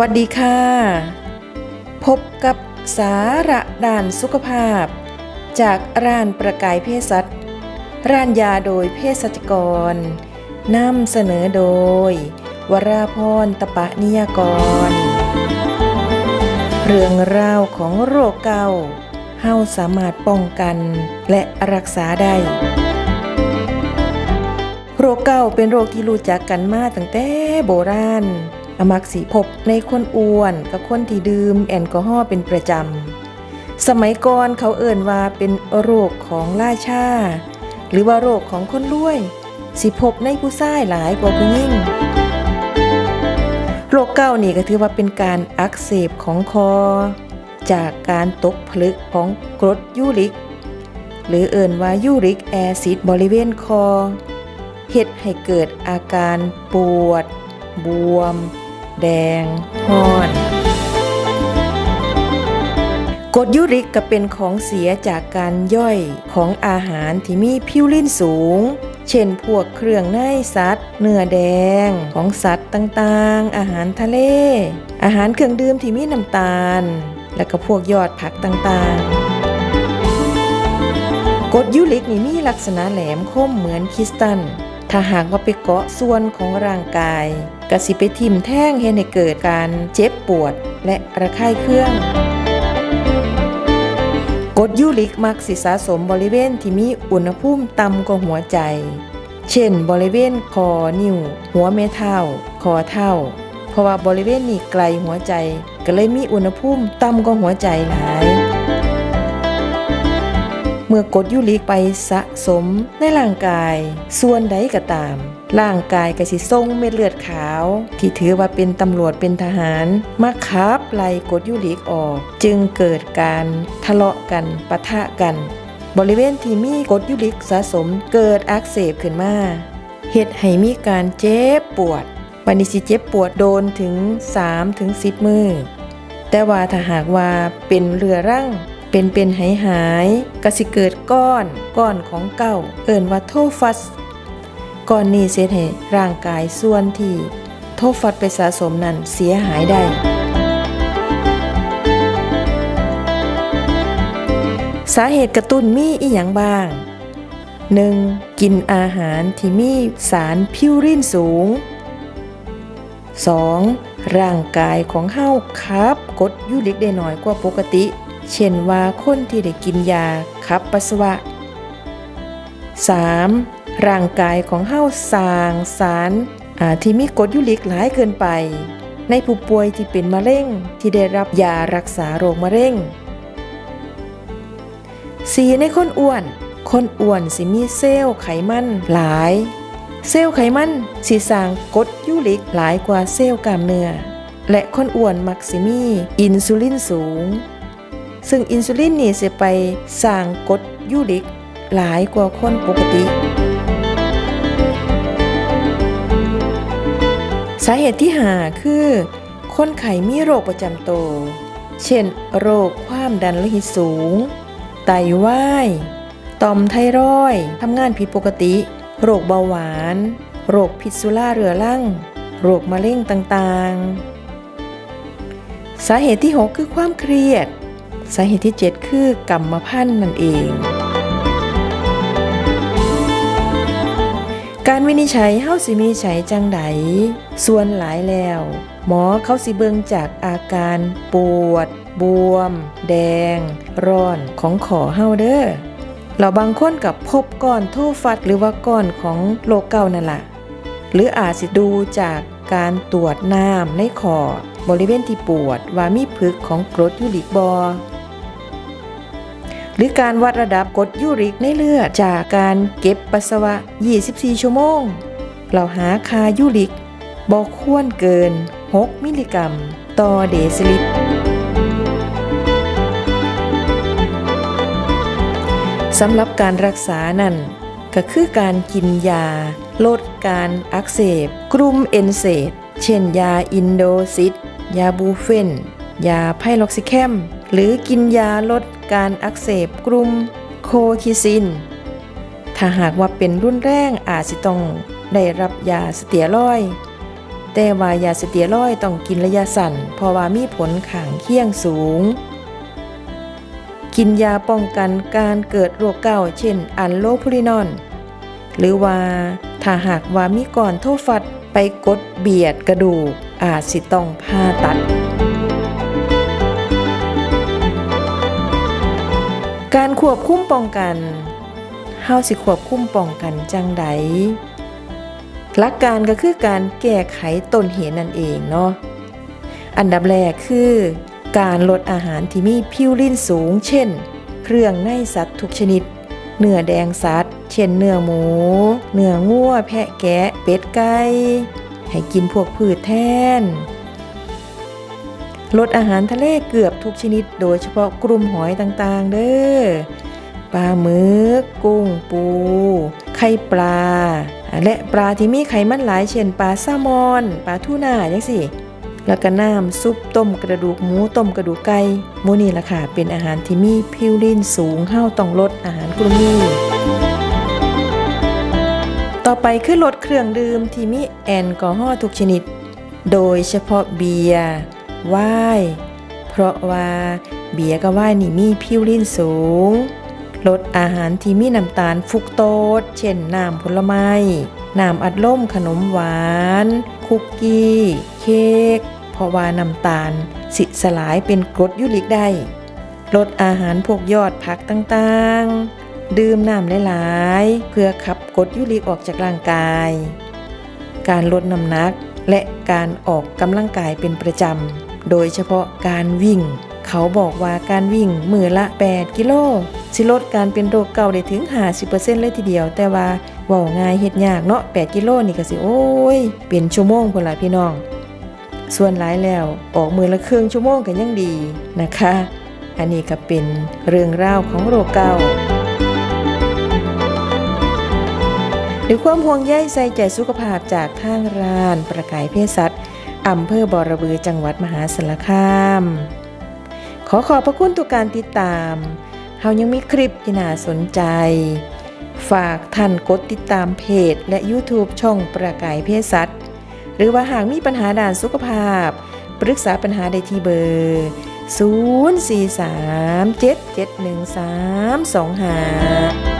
วัสดีค่ะ พบกับสาระด้านสุขภาพ จากร้านประกายเภสัชร้านยาโดยเภสัชกรนำเสนอโดย วราพรตะปะนิยกร เรื่องราวของโรคเกาเฮาสามารถป้องกันและรักษาได้ โรคเกาต์เป็นโรคที่รู้จักกันมาตั้งแต่โบราณ อมักสีพบในคนอ้วนกับคนที่ดื่มแอลกอฮอล์เป็นประจำ สมัยก่อนเขาเอ่นว่าเป็นโรคของล่าชาหรือว่าโรคของคนรวย สิพบในผู้ชายหลายกว่าผู้หญิงโรคเก้านี่ก็ถือว่าเป็นการอักเสบของคอ จากการตกผลึกของกรดยูริก หรือเอ่นว่ายูริกแอซิดบริเวณคอเฮ็ดให้เกิดอาการปวด บวม แดงห้อนกรดยูริกก็เป็นของเสียจากการย่อยของอาหารที่มีพิวรินสูง เช่นพวกเครื่องในสัตว์ เนื้อแดงของสัตว์ต่างๆ อาหารทะเล อาหารเครื่องดื่มที่มีน้ำตาล และก็พวกยอดผักต่างๆกรดยูริกนี่มีลักษณะแหลมคมเหมือนคริสตัล ถ้าหากว่าไปเกาะส่วนของร่างกายกสิไปทิ่มแท่งเฮ็ดให้เกิดการเจ็บปวดและระคายเคืองกรดยูริกมักสิสะสมบริเวณที่มีอุณหภูมิต่ำกว่าหัวใจ เช่น บริเวณคอนิ้ว หัวแม่เท้าคอเท้าเพราะว่าบริเวณนี้ไกลหัวใจ ก็เลยมีอุณหภูมิต่ำกว่าหัวใจหลาย เมื่อกดยูริกไปสะสมในร่างกาย ส่วนใดก็ตาม ร่างกายก็สิส่งเม็ดเลือดขาว ที่ถือว่าเป็นตำรวจเป็นทหาร มาขับไล่กดยูริกออก จึงเกิดการทะเลาะกันปะทะกัน บริเวณที่มีกดยูริกสะสมเกิดอักเสบขึ้นมาเฮ็ดให้มีการเจ็บปวดวันนี้สิเจ็บปวดโดนถึง 3-10ถึงมือแต่ว่าถ้าหากว่าเป็นเรือรั่ง เป็นเป็นหายหายก็สิเกิดก้อนก้อนของเก่า เอิ่นว่าโทฟัสก้อนนี้เสียให้ร่างกายส่วนที่โทฟัสไปสะสมนั้นเสียหายได้สาเหตุกระตุ้นมีอีหยังบ้าง 1. กินอาหารที่มีสารพิวรินสูง 2. ร่างกายของเฮาขับกดยูริกได้น้อยกว่าปกติ เช่นว่าคนที่ได้กินยาขับปัสสาวะ 3. ร่างกายของเฮาสางสารที่มีกรดยูริกหลายเกินไป ในผู้ป่วยที่เป็นมะเร็งที่ได้รับยารักษาโรคมะเร็ง 4. ในคนอ้วน คนอ้วนสิมีเซลล์ไขมันหลาย เซลล์ไขมันสิสางกรดยูริกหลายกว่าเซลล์กล้ามเนื้อและคนอ้วนมักสิมีอินซูลินสูง ซึ่งอินซูลินนี่สิไปสร้างกรดยูริก หลายกว่าคนปกติ สาเหตุที่หาคือ คนไข้มีโรคประจำตัว เช่น โรคความดันโลหิตสูง ไตวายต่อมไทรอยทำงานผิดปกติ โรคเบาหวาน โรคพิษสุราเรื้อรัง โรคมะเร็งต่างๆ สาเหตุที่ 6 คือความเครียด สาเหตุที่ 7 คือกรรมพันธุ์นั่นเอง การวินิจฉัยเฮาสิมีใช้จังไดส่วนหลายแล้ว หมอเขาสิเบิงจากอาการปวด บวม แดง ร้อนของขอเฮาเด้อเราบางคนกับพบก้อนโทฟัดหรือว่าก้อนของโรคเก่านั่นล่ะ หรืออาจสิดูจากการตรวจน้ำในคอบริเวณที่ปวดว่ามีพึกของกรดยูริกบอ หรือการวัดระดับกรดยูริกในเลือด จากการเก็บปัสสาวะ 24 ชั่วโมง เราหาคายูริกบอกควรเกิน 6 มิลลิกรัม ต่อเดซิลิตรสำหรับการรักษานั่น ก็คือการกินยา ลดการอักเสบ กลุ่มเอนเซดเช่นยาอินโดซิดยาบูเฟน ยาไพล็อกซิแคม หรือกินยาลดการอักเสบกลุ่มโคคิซิน ถ้าหากว่าเป็นรุ่นแรงอาจสิต้องได้รับยาสเตียรอยด์แต่ว่ายาสเตียรอยด์ต้องกินระยะสั้นเพราะว่ามีผลข้างเคียงสูง กินยาป้องกันการเกิดโรคเก่าเช่นอันโลพูรินอน หรือว่าถ้าหากว่ามีก่อนโทฟัดไปกดเบียดกระดูกอาจสิต้องผ่าตัด การควบคุมป้องกันเฮาสิควบคุมป้องกันจังใดหลักการก็คือการแก้ไขต้นเหตุนั่นเองเนาะอันดับแรกคือการลดอาหารที่มีพิวรินสูง เช่น เครื่องในสัตว์ทุกชนิด เนื้อแดงสัตว์ เช่นเนื้อหมู เนื้องัวแพะแกะ เป็ดไก่ ให้กินพวกพืชแทน ลดอาหารทะเลเกือบทุกชนิด โดยเฉพาะกลุ่มหอยต่างๆ เด้อปลาหมึกกุ้งปู ไข่ปลา และปลาที่มีไขมันหลายเช่นปลาแซลมอน ปลาทูน่าจังสิแล้วก็น้ำซุปต้มกระดูกหมูต้มกระดูกไก่มูนี่ล่ะค่ะ เป็นอาหารที่มีพิวรินสูงเฮาต้องลดอาหารกลุ่มนี้ต่อไปคือลดเครื่องดื่มที่มีแอลกอฮอล์ทุกชนิด โดยเฉพาะเบียร์ ไวน์เพราะว่าเบียกับไวน์นี่มีพิวรินสูง ลดอาหารที่มีน้ำตาลฟุกโตสเช่นน้ำผลไม้น้ำอัดลมขนมหวาน คุกกี้ เค้กเพราะว่าน้ำตาล สิสลายเป็นกรดยูริกได้ ลดอาหารพวกยอดผักต่างๆ ดื่มน้ำหลายๆ เพื่อขับกรดยูริกออกจากร่างกาย การลดน้ำหนักและการออกกำลังกายเป็นประจำ โดยเฉพาะการวิ่ง เขาบอกว่าการวิ่งมือละ 8 กิโลสิลดการเป็นโรคเก่าได้ถึง 50%เลยทีเดียว แต่ว่าเว้าง่ายเฮ็ดยากเนาะ8กิโลนี่ก็สิโอ้ย เป็นชั่วโมงพุ่นล่ะพี่น้อง ส่วนหลายแล้วออกมือละครึ่งชั่วโมงก็ยังดีนะคะ อันนี้ก็เป็นเรื่องราวของโรคเก่าด้วยความห่วงใยใส่ใจสุขภาพจากทางร้านประกายเพศสัตว์ อำเภอบอระบือจังหวัดมหาสารคาม ขอขอบพระคุณทุกการติดตาม เฮายังมีคลิปที่น่าสนใจ ฝากท่านกดติดตามเพจ และ YouTube ช่องประกายเพศสัตว์ หรือว่าหากมีปัญหาด้านสุขภาพ ปรึกษาปัญหาได้ที่เบอร์ 043 771 325